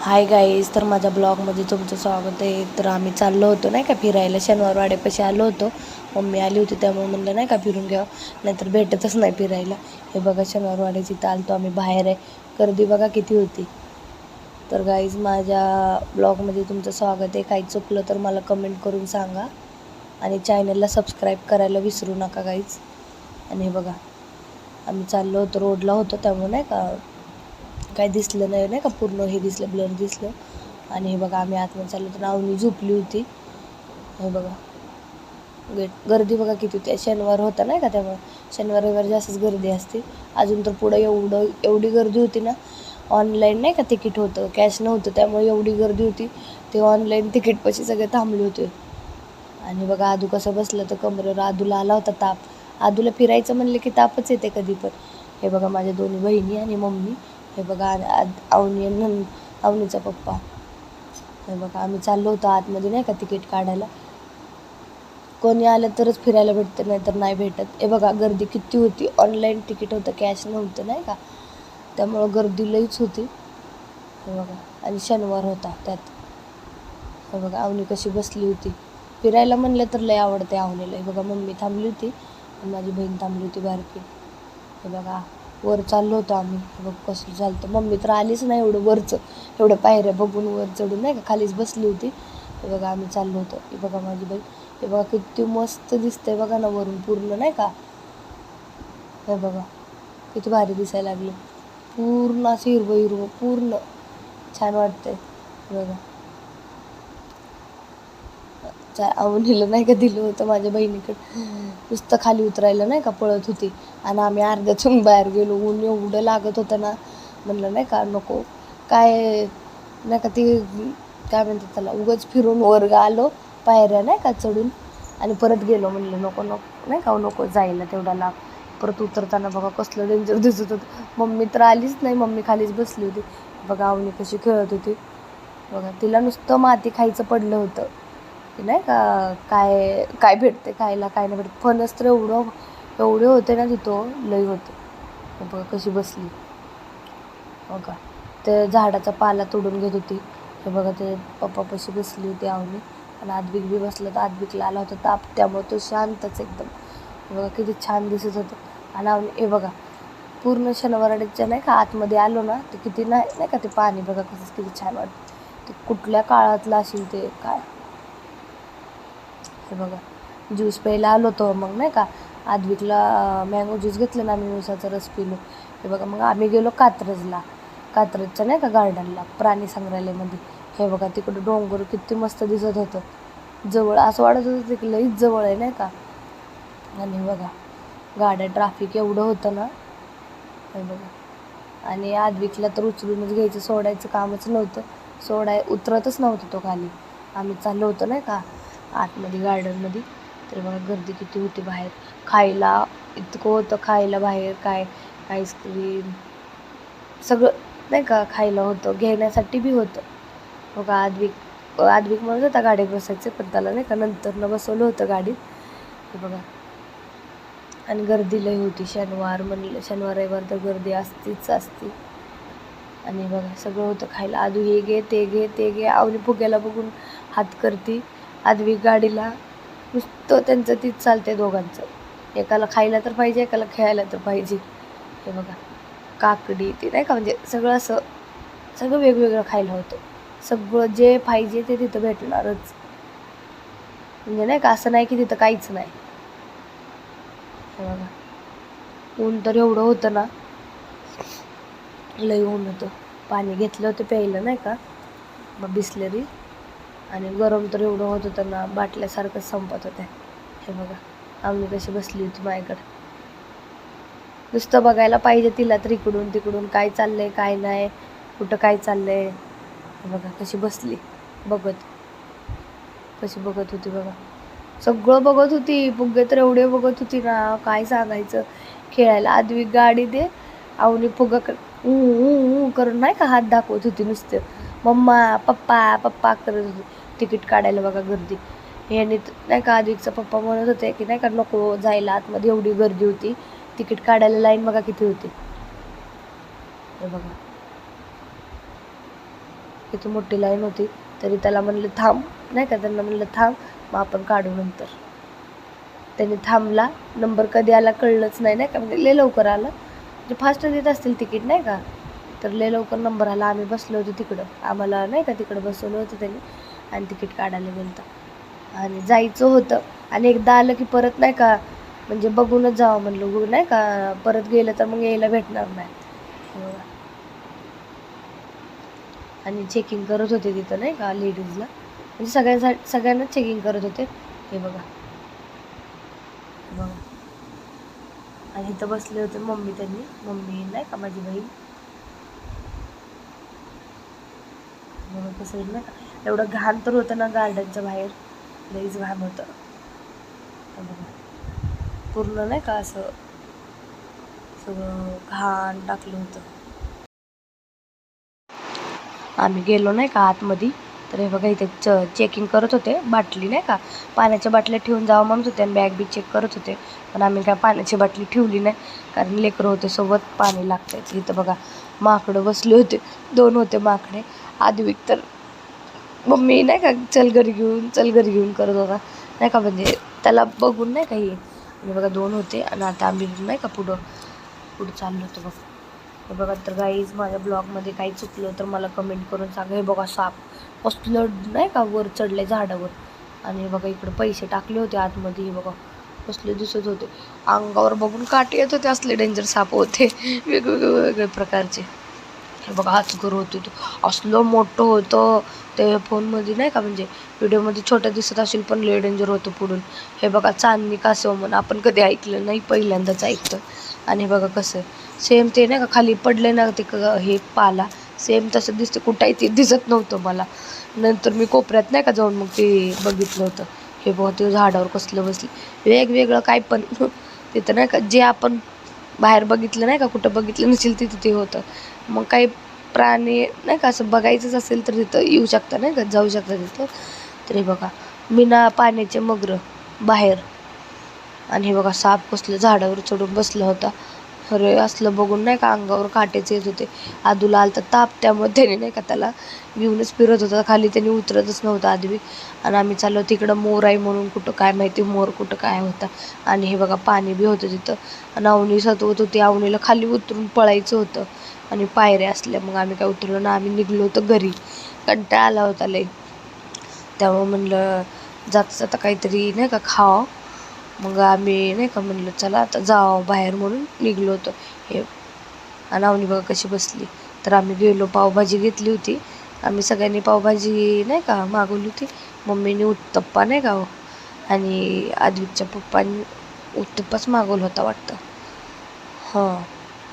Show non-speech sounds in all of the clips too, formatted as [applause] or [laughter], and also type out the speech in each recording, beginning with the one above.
Hi guys तर माझ्या ब्लॉगमध्ये तुमचं स्वागत आहे. तर आम्ही चाललो होतो नाही का फिरायला. शनिवार वाड्यापाशी आलो होतो. मम्मी आली होती त्यामुळे म्हणलं नाही का फिरून घ्यावं. नाहीतर भेटतच नाही फिरायला. हे बघा शनिवार वाड्याची आलतो आम्ही बाहेर आहे. गर्दी बघा किती होती. तर गाईज माझ्या ब्लॉगमध्ये तुमचं स्वागत आहे. काही चुकलं तर मला कमेंट करून सांगा. आणि चॅनलला सबस्क्राईब करायला विसरू नका गाईज आणि हे बघा आम्ही चाललो होतो रोडला होतो त्यामुळे नाही का. काय दिसलं नाही नाही का? पूर्ण हे दिसलं ब्लर दिसलं. आणि हे बघा आम्ही आतमध्ये चाललो तर नावनी झोपली होती. हे बघा. गेट गर्दी बघा किती होती. शनिवार होता नाही का? त्यामुळे शनिवार रविवार जास्तच गर्दी असते. अजून तर पुढं एवढं एवढी गर्दी होती ना ऑनलाईन नाही का तिकीट होतं कॅश नव्हतं. त्यामुळे एवढी गर्दी होती. ते ऑनलाईन तिकीटपाशी सगळे थांबले होते. आणि बघा आदू कसं बसलं तर कमरेवर आदूला आला होता ताप. आदूला फिरायचं म्हणलं की तापच येते कधी पण. हे बघा माझ्या दोन्ही बहिणी आणि मम्मी. हे बघा आ- अवनी नन अवनीचा पप्पा. हे बघा आम्ही चाललो होतो आतमध्ये नाही का तिकीट काढायला. कोणी आलं तरच फिरायला भेटतं नाही तर नाही भेटत. हे बघा गर्दी किती होती. ऑनलाईन तिकीट होतं कॅश नव्हतं नाही का? त्यामुळं गर्दी लईच होती. हे बघा आणि शनिवार होता त्यात. हे बघा अवनी कशी बसली होती. फिरायला म्हणलं तर लय आवडते आवनीला. हे बघा मम्मी थांबली होती आणि माझी बहीण थांबली होती बारकी. हे बघा वर चाललो होतो आम्ही. बघ कसं चालतं मम्मी तर आलीच नाही एवढं वरचं. एवढं पायऱ्या बघून वर चढून नाही का खालीच बसली होती. हे बघा आम्ही चाललो होतो. हे बघा माझी बहीण हे बघा किती मस्त दिसतंय बघा ना वरून पूर्ण नाही का? हे बघा. किती भारी दिसायला लागलं. पूर्ण असं हिरवं हिरवं पूर्ण. छान वाटतंय. बघा. चा- अवनीला नाही का दिलं होतं माझ्या बहिणीकडे. नुसतं खाली उतरायला नाही का पळत होती. आणि आम्ही अर्ध्यातून बाहेर गेलो. ऊन एवढं लागत होतं ना. म्हणलं नाही का नको. काय नाही का ती काय म्हणतात त्याला उगाच फिरून वर्ग आलो. पायऱ्या नाही का चढून. आणि परत गेलो. म्हणलं नको नको. नाही का नको जायला तेवढा लाग परत उतरताना बघा कसलं डेंजर दिसत होतं. मम्मी तर आलीच नाही. मम्मी खालीच बसली होती. बघा अवनी कशी खेळत होती. बघा तिला नुसतं माती खायचं पडलं होतं. की नाही का काय काय भेटते खायला काय नाही भेटत. फणस तर एवढं एवढे होते ना तिथं लई होते. बघा कशी बसली. हो बघा ते झाडाचा पाला तोडून घेत होती. हे बघा ते पप्पापाशी बसली होती आवनी आणि आदबिक बी बसलं तर आदबिकला आला होता ताप. त्यामुळे तो शांतच एकदम. बघा किती छान दिसत होतं. आणि आवनी हे बघा पूर्ण शनिवारच्या नाही का आतमध्ये आलो ना ते किती नाही नाही का ते पाणी बघा कसं किती छान वाटतं. ते कुठल्या काळातलं असेल ते काय? हे बघा. ज्यूस प्यायला आलो होतो मग नाही का. आदविकला मँगो ज्यूस घेतलं ना आम्ही उसाचा रस पिलो. हे बघा मग आम्ही गेलो कात्रजला. कात्रजच्या नाही का गार्डनला प्राणी संग्रहालयामध्ये. हे बघा तिकडं डोंगर किती मस्त दिसत होतं. जवळ असं वाटत होतं की लईच जवळ आहे नाही का. आणि बघा गाड्या ट्राफिक एवढं होतं ना. हे बघा. आणि आदविकला तर उचलूनच घ्यायचं सोडायचं कामच नव्हतं. सोडाय उतरतच नव्हतं तो खाली. आम्ही चाललो होतो नाही का. आतमध्ये गार्डनमध्ये तर बघा गर्दी किती होती बाहेर. खायला इतकं होतं खायला बाहेर काय आईस्क्रीम सगळं नाही का खायला होतं घेण्यासाठी बी होतं. बघा आदविक आदविक म्हणत होता गाडीत बसायचं पण त्याला नाही का नंतरनं बसवलं होतं गाडीत. हे बघा. आणि गर्दी लई होती. शनिवार म्हणलं शनिवार रविवार तर गर्दी असतीच असती. आणि बघा सगळं होतं खायला. आदू हे घे ते घे ते घे. आवली फुग्याला बघून हात करती. आदवी गाडीला नुसतं त्यांचं तीच चालते दोघांचं. एकाला खायला तर पाहिजे एकाला खेळायला तर पाहिजे. हे बघा काकडी ते नाही का म्हणजे सगळं असं सगळं वेगवेगळं खायला होतं. सगळं जे पाहिजे ते तिथं भेटणारच. म्हणजे नाही का असं नाही की तिथं काहीच नाही. हे बघा ऊन तर एवढं होतं ना लई ऊन होतं. पाणी घेतलं होतं प्यायलं नाही का मग बिसलेरी. आणि गरम तर एवढं होत होतं ना बाटल्यासारखं संपत होत्या हे बघा आम्ही कशी बसली होती माझ्याकडे. नुसतं बघायला पाहिजे तिला तर इकडून तिकडून काय चाललंय काय नाही कुठं काय चाललंय. हे बघा कशी बसली बघत. कशी बघत होती बघा. सगळं बघत होती फुगे तर एवढे बघत होती ना काय सांगायचं. खेळायला आदवी गाडी दे आवनी फुग कर ऊ करून नाही का हात दाखवत होती नुसतं. मम्मा पप्पा पप्पा करत होती. तिकीट काढायला बघा गर्दी. याने नाही का आदिकचा पप्पा म्हणत होते की नाही का नको जायला आतमध्ये एवढी गर्दी होती. तिकीट काढायला लाईन बघा किती होती. हे बघा. किती मोठी लाईन होती. तरी त्याला म्हणलं थांब. नाही का त्यांना म्हणलं थांब मग आपण काढू नंतर. त्याने थांबला. नंबर कधी आला कळलंच नाही नाही का? म्हणजे ले लवकर आलं. म्हणजे फास्ट देत असतील तिकीट नाही का? तर ले लवकर नंबर आला. आम्ही बसलो होतो तिकडं. आम्हाला नाही का तिकडं बसवलं होतं त्यांनी. आणि तिकीट काढायला गेलं आणि जायचं होतं. आणि एकदा आलं की परत नाही का म्हणजे बघूनच जावं म्हणलं. गो- नाही का परत गेलं तर मग यायला भेटणार नाही. आणि चेकिंग करत होते तिथं नाही का लेडीजला म्हणजे सगळ्यांसाठी सगळ्यांनाच चेकिंग करत होते. हे बघा. बघा. आणि इथं बसले होते मम्मी त्यांनी. मम्मी नाही का माझी बहीण. बघा कसं नाही का. एवढं घाण तर होतं ना गार्डनच्या बाहेर. लईच घाण होतं. बघा. पूर्ण नाही का असं सगळं घाण टाकलं होतं. आम्ही गेलो नाही का आतमध्ये. तर हे बघा इथे च चेकिंग करत होते. बाटली नाही का? पाण्याच्या बाटल्या ठेवून जावं म्हणत होते आणि बॅग बी चेक करत होते. पण आम्ही काय पाण्याची बाटली ठेवली नाही. कारण लेकरं होते सोबत पाणी लागतं इथं बघा माकडं बसले होते. दोन होते माकडे. आद्विक तर मम्मी नाही का चल घरी घेऊन चल घरी घेऊन करत होता. नाही का म्हणजे त्याला बघून नाही काही आणि बघा दोन होते आणि आता आम्ही नाही का पुढं पुढं चाललो होतो बघ. हे बघा तर काहीच माझ्या ब्लॉगमध्ये काही चुकलं तर मला कमेंट करून सांगा. हे बघा साप कसलं नाही का वर चढले झाडावर. आणि बघा इकडे पैसे टाकले होते आतमध्ये हे बघा. कसले दिसत होते. अंगावर बघून काटे येत होते असले डेंजर साप होते. [laughs] वेगवेगळे वेगळे प्रकारचे. हे बघा हातघर होतो तो. असलं मोठं होतं ते फोनमध्ये नाही का म्हणजे व्हिडिओमध्ये छोटं दिसत असेल पण लय डेंजर होतं पुढून. हे बघा चांदणी कासव म्हणून आपण कधी ऐकलं नाही पहिल्यांदाच ऐकतं आणि हे बघा कसं सेम ते नाही का खाली पडले ना ते क- हे पाला. सेम तसं दिसतं कुठंही ते दिसत नव्हतं मला. नंतर मी कोपऱ्यात नाही का जाऊन मग ते बघितलं होतं. हे बघा ते झाडावर कसलं बसले. वेगवेगळं काय पण. [laughs] तिथं नाही का जे आपण बाहेर बघितलं नाही का कुठं बघितलं नसेल तिथं ते होतं. मग काही प्राणी नाही का असं बघायचंच असेल तर तिथं येऊ शकता नाही का जाऊ शकता तिथं. तर हे बघा बिना पाण्याचे मगर बाहेर. आणि हे बघा साप कसलं झाडावर चढून बसला होता. अरे असलं बघून नाही का अंगावर काटेच येत होते. आदूला आलता ताप त्यामुळे त्याने नाही का त्याला घेऊनच फिरत होता. खाली त्याने उतरतच नव्हतं आदवी. आणि आम्ही चाललो तिकडं मोर आहे म्हणून कुठं काय माहिती मोर कुठं काय होता. आणि हे बघा पाणी बी होतं तिथं. आणि अवनी सतवत होती. अवनीला खाली उतरून पळायचं होतं. आणि पायऱ्या असल्या मग आम्ही काय उतरलो ना आम्ही निघलो होतो घरी. कंटाळा आला होता लई. त्यामुळं म्हणलं जाता जाता काहीतरी नाही का खावं. मग आम्ही नाही का म्हणलं चला आता जावं बाहेर म्हणून निघलो होतो. हे आणि अवनी बघा कशी बसली. तर आम्ही गेलो पावभाजी घेतली होती. आम्ही सगळ्यांनी पावभाजी नाही का मागवली होती. मम्मीने उत्तप्पा नाही का हो? आणि आदवीच्या पप्पांनी उत्तप्पाच मागवला होता वाटतं. हां.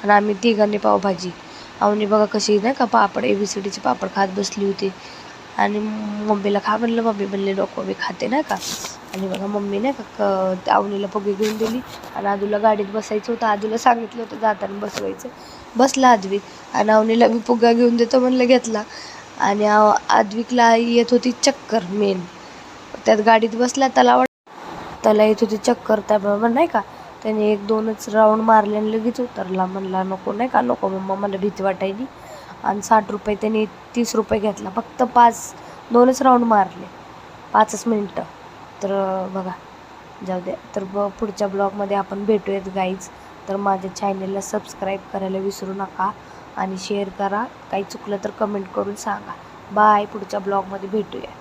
आणि आम्ही तिघांनी पावभाजी. आवनी बघा कशी नाही का पापड ए बी सी डीचे पापड खात बसली होती. आणि मम्मीला खा म्हणलं मम्मी म्हणले नको मी खाते नाही का. आणि बघा मम्मी नाही का क त्या अवनीला घेऊन दिली. आणि आदूला गाडीत बसायचं होतं. आदूला सांगितलं होतं जाताना बसवायचं. बसला आदवी आणि अवनीला मी फुगा घेऊन देतो म्हणलं घेतला. आणि आदविकला येत होती चक्कर मेन त्यात गाडीत बसला त्याला त्याला येत होती चक्कर. त्याबरोबर नाही का त्याने एक दोनच राऊंड मारले आणि लगेच उतरला. म्हणला नको नाही का नको मम्मा मला भीती वाटायली. आणि साठ रुपये त्याने तीस रुपये घेतला. फक्त पाच दोनच राऊंड मारले. पाचच मिनटं. तर बघा. जाऊ द्या. तर ब पुढच्या ब्लॉगमध्ये आपण भेटूयात गाईज तर माझ्या चॅनलला सबस्क्राईब करायला विसरू नका आणि शेअर करा. काही चुकलं तर कमेंट करून सांगा. बाय पुढच्या ब्लॉगमध्ये भेटूया.